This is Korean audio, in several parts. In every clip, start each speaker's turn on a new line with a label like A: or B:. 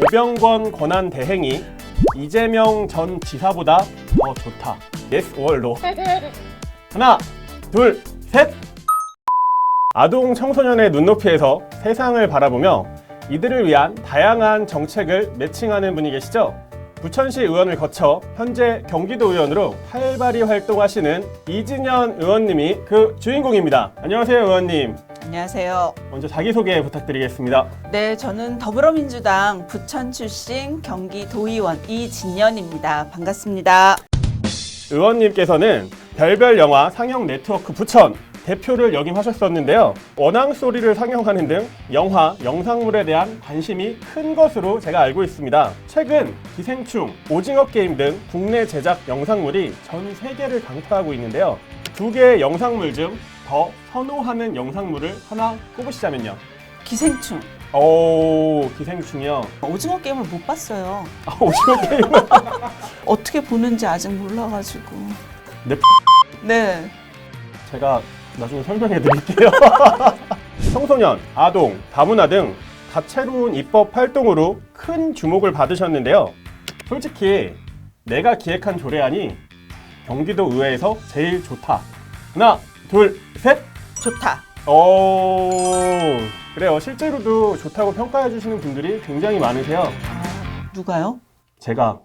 A: 오병권 권한 대행이 이재명 전 지사보다 더 좋다. 예스 월로. 하나, 둘, 셋. 아동 청소년의 눈높이에서 세상을 바라보며 이들을 위한 다양한 정책을 매칭하는 분이 계시죠? 부천시 의원을 거쳐 현재 경기도 의원으로 활발히 활동하시는 이진현 의원님이 그 주인공입니다. 안녕하세요, 의원님.
B: 안녕하세요.
A: 먼저 자기소개 부탁드리겠습니다.
B: 네, 저는 더불어민주당 부천 출신 경기도의원 이진연입니다. 반갑습니다.
A: 의원님께서는 별별 영화 상영 네트워크 부천 대표를 역임하셨었는데요. 원앙 소리를 상영하는 등 영화, 영상물에 대한 관심이 큰 것으로 제가 알고 있습니다. 최근 기생충, 오징어 게임 등 국내 제작 영상물이 전 세계를 강타하고 있는데요. 두 개의 영상물 중 더 선호하는 영상물을 하나 꼽으시자면요.
B: 기생충.
A: 오, 기생충이요.
B: 오징어 게임을 못 봤어요.
A: 아, 오징어 게임.
B: 어떻게 보는지 아직 몰라가지고.
A: 네.
B: 네.
A: 제가 나중에 설명해 드릴게요. 청소년, 아동, 다문화 등 다채로운 입법 활동으로 큰 주목을 받으셨는데요. 솔직히 내가 기획한 조례안이 경기도 의회에서 제일 좋다. 하나, 둘, 셋.
B: 좋다.
A: 오, 그래요. 실제로도 좋다고 평가해 주시는 분들이 굉장히 많으세요.
B: 아, 누가요?
A: 제가.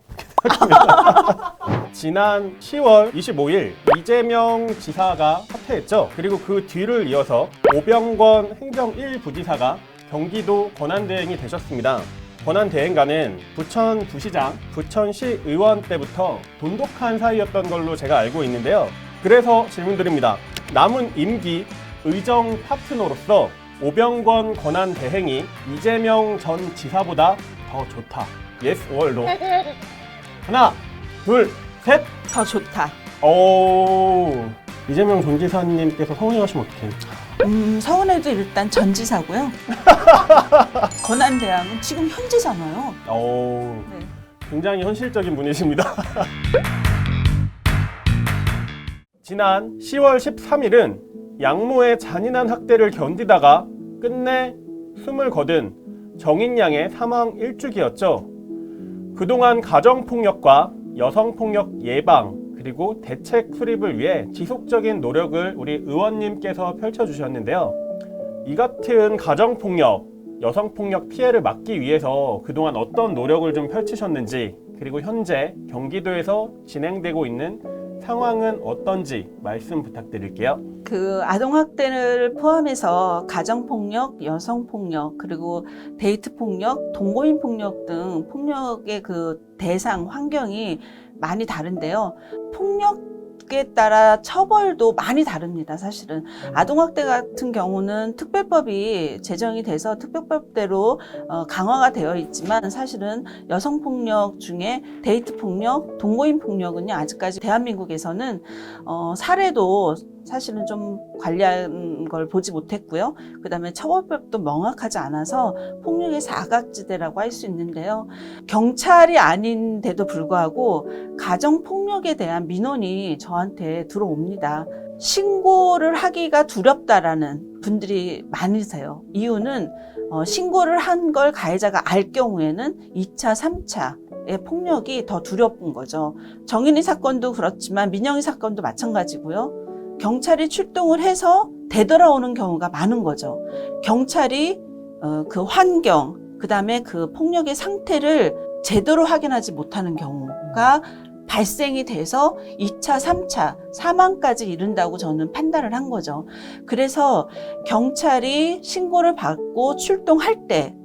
A: 지난 10월 25일 이재명 지사가 사퇴했죠. 그리고 그 뒤를 이어서 오병권 행정 1부지사가 경기도 권한대행이 되셨습니다. 권한대행과는 부천 부시장, 부천시 의원 때부터 돈독한 사이였던 걸로 제가 알고 있는데요. 그래서 질문드립니다. 남은 임기 의정 파트너로서 오병권 권한 대행이 이재명 전 지사보다 더 좋다. 예스 월로. 하나, 둘, 셋.
B: 더 좋다.
A: 오. 이재명 전 지사님께서 서운해하시면 어떡해.
B: 음, 서울에도 일단 전지사고요. 권한 대항은 지금 현재잖아요.
A: 오.
B: 네.
A: 굉장히 현실적인 분이십니다. 지난 10월 13일은 양모의 잔인한 학대를 견디다가 끝내 숨을 거둔 정인양의 사망 일주기였죠. 그동안 가정폭력과 여성폭력 예방 그리고 대책 수립을 위해 지속적인 노력을 우리 의원님께서 펼쳐주셨는데요. 이 같은 가정폭력, 여성폭력 피해를 막기 위해서 그동안 어떤 노력을 좀 펼치셨는지 그리고 현재 경기도에서 진행되고 있는 상황은 어떤지 말씀 부탁드릴게요.
B: 그 아동학대를 포함해서 가정폭력, 여성폭력, 그리고 데이트폭력, 동거인폭력 등 폭력의 그 대상, 환경이 많이 다른데요. 폭력 에 따라 처벌도 많이 다릅니다, 사실은. 아동학대 같은 경우는 특별법이 제정이 돼서 특별법대로 어, 강화가 되어 있지만 사실은 여성폭력 중에 데이트 폭력, 동거인 폭력은요, 아직까지 대한민국에서는 어, 사례도 사실은 좀 관리한 걸 보지 못했고요. 그 다음에 처벌법도 명확하지 않아서 폭력의 사각지대라고 할 수 있는데요. 경찰이 아닌데도 불구하고 가정폭력에 대한 민원이 저한테 들어옵니다. 신고를 하기가 두렵다라는 분들이 많으세요. 이유는 어, 신고를 한 걸 가해자가 알 경우에는 2차, 3차 의 폭력이 더 두렵은 거죠. 정인이 사건도 그렇지만 민영이 사건도 마찬가지고요. 경찰이 출동을 해서 되돌아오는 경우가 많은 거죠. 경찰이 어, 그 환경, 그 다음에 그 폭력의 상태를 제대로 확인하지 못하는 경우가 발생이 돼서 2차, 3차 사망까지 이른다고 저는 판단을 한 거죠. 그래서 경찰이 신고를 받고 출동할 때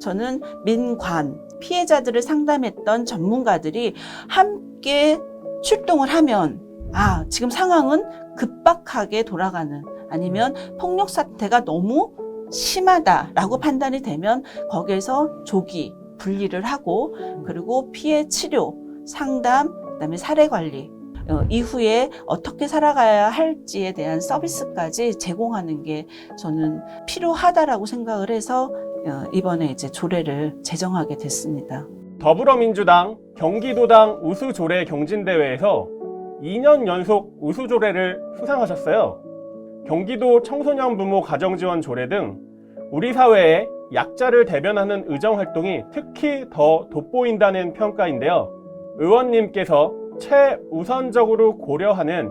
B: 저는 민관, 피해자들을 상담했던 전문가들이 함께 출동을 하면 아, 지금 상황은 급박하게 돌아가는 아니면 폭력 사태가 너무 심하다라고 판단이 되면 거기에서 조기 분리를 하고 그리고 피해 치료, 상담, 그다음에 사례 관리 어, 이후에 어떻게 살아가야 할지에 대한 서비스까지 제공하는 게 저는 필요하다라고 생각을 해서 어, 이번에 이제 조례를 제정하게 됐습니다.
A: 더불어민주당 경기도당 우수조례 경진대회에서 2년 연속 우수조례를 수상하셨어요. 경기도 청소년 부모 가정지원 조례 등 우리 사회에 약자를 대변하는 의정 활동이 특히 더 돋보인다는 평가인데요. 의원님께서 최우선적으로 고려하는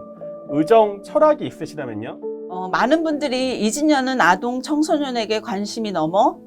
A: 의정 철학이 있으시다면요?
B: 어, 많은 분들이 이진녀는 아동 청소년에게 관심이 넘어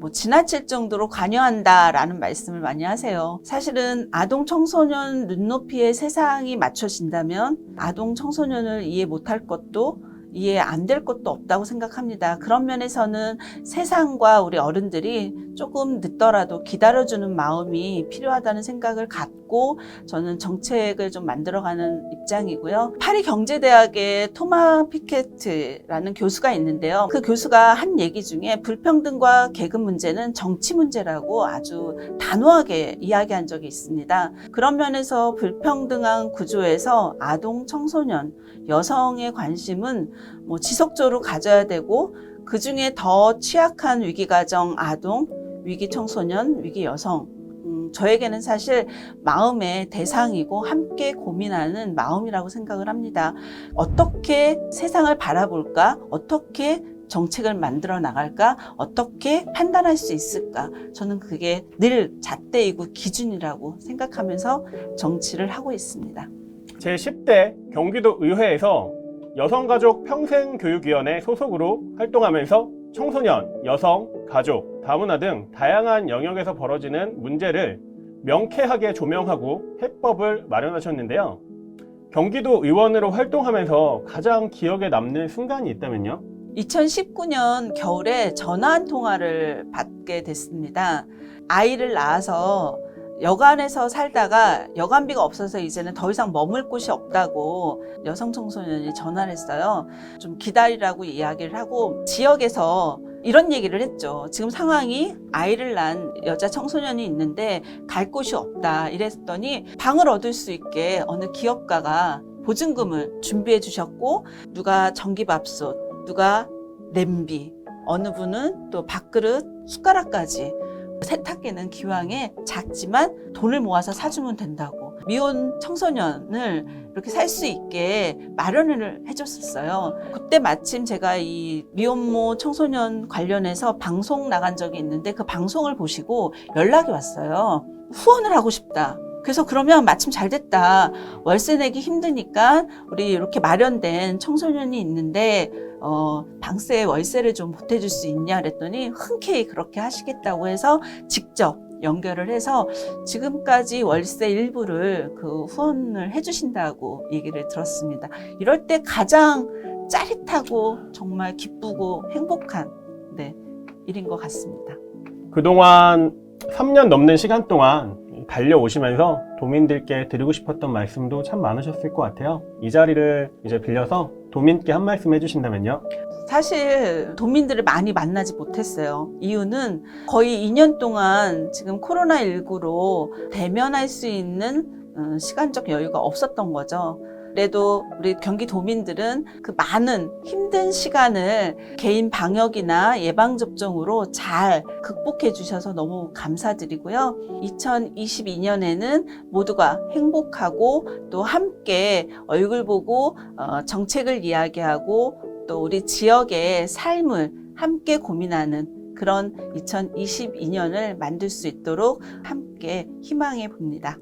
B: 뭐 지나칠 정도로 관여한다라는 말씀을 많이 하세요. 사실은 아동 청소년 눈높이에 세상이 맞춰진다면 아동 청소년을 이해 못할 것도 이해 안 될 것도 없다고 생각합니다. 그런 면에서는 세상과 우리 어른들이 조금 늦더라도 기다려주는 마음이 필요하다는 생각을 갖고 저는 정책을 좀 만들어가는 입장이고요. 파리 경제대학의 토마 피케트라는 교수가 있는데요. 그 교수가 한 얘기 중에 불평등과 계급 문제는 정치 문제라고 아주 단호하게 이야기한 적이 있습니다. 그런 면에서 불평등한 구조에서 아동, 청소년, 여성의 관심은 뭐 지속적으로 가져야 되고 그 중에 더 취약한 위기 가정 아동, 위기 청소년, 위기 여성 음, 저에게는 사실 마음의 대상이고 함께 고민하는 마음이라고 생각을 합니다. 어떻게 세상을 바라볼까? 어떻게 정책을 만들어 나갈까? 어떻게 판단할 수 있을까? 저는 그게 늘 잣대이고 기준이라고 생각하면서 정치를 하고 있습니다.
A: 제10대 경기도 의회에서 여성가족 평생교육위원회 소속으로 활동하면서 청소년, 여성, 가족, 다문화 등 다양한 영역에서 벌어지는 문제를 명쾌하게 조명하고 해법을 마련하셨는데요. 경기도 의원으로 활동하면서 가장 기억에 남는 순간이 있다면요?
B: 2019년 겨울에 전화 한 통화를 받게 됐습니다. 아이를 낳아서 여관에서 살다가 여관비가 없어서 이제는 더 이상 머물 곳이 없다고 여성 청소년이 전화를 했어요. 좀 기다리라고 이야기를 하고 지역에서 이런 얘기를 했죠. 지금 상황이 아이를 낳은 여자 청소년이 있는데 갈 곳이 없다. 이랬더니 방을 얻을 수 있게 어느 기업가가 보증금을 준비해 주셨고 누가 전기밥솥, 누가 냄비, 어느 분은 또 밥그릇, 숟가락까지 세탁기는 기왕에 작지만 돈을 모아서 사주면 된다고 미혼 청소년을 이렇게 살 수 있게 마련을 해줬었어요. 그때 마침 제가 이 미혼모 청소년 관련해서 방송 나간 적이 있는데 그 방송을 보시고 연락이 왔어요. 후원을 하고 싶다. 그래서 그러면 마침 잘 됐다. 월세 내기 힘드니까 우리 이렇게 마련된 청소년이 있는데 어, 방세 월세를 좀 보태줄 수 있냐 그랬더니 흔쾌히 그렇게 하시겠다고 해서 직접 연결을 해서 지금까지 월세 일부를 그 후원을 해주신다고 얘기를 들었습니다. 이럴 때 가장 짜릿하고 정말 기쁘고 행복한 네, 일인 것 같습니다.
A: 그동안 3년 넘는 시간 동안 달려오시면서 도민들께 드리고 싶었던 말씀도 참 많으셨을 것 같아요. 이 자리를 이제 빌려서 도민께 한 말씀 해주신다면요.
B: 사실 도민들을 많이 만나지 못했어요. 이유는 거의 2년 동안 지금 코로나19로 대면할 수 있는 어, 시간적 여유가 없었던 거죠. 그래도 우리 경기 도민들은 그 많은 힘든 시간을 개인 방역이나 예방접종으로 잘 극복해 주셔서 너무 감사드리고요. 2022년에는 모두가 행복하고 또 함께 얼굴 보고 어, 정책을 이야기하고 또 우리 지역의 삶을 함께 고민하는 그런 2022년을 만들 수 있도록 함께 희망해 봅니다.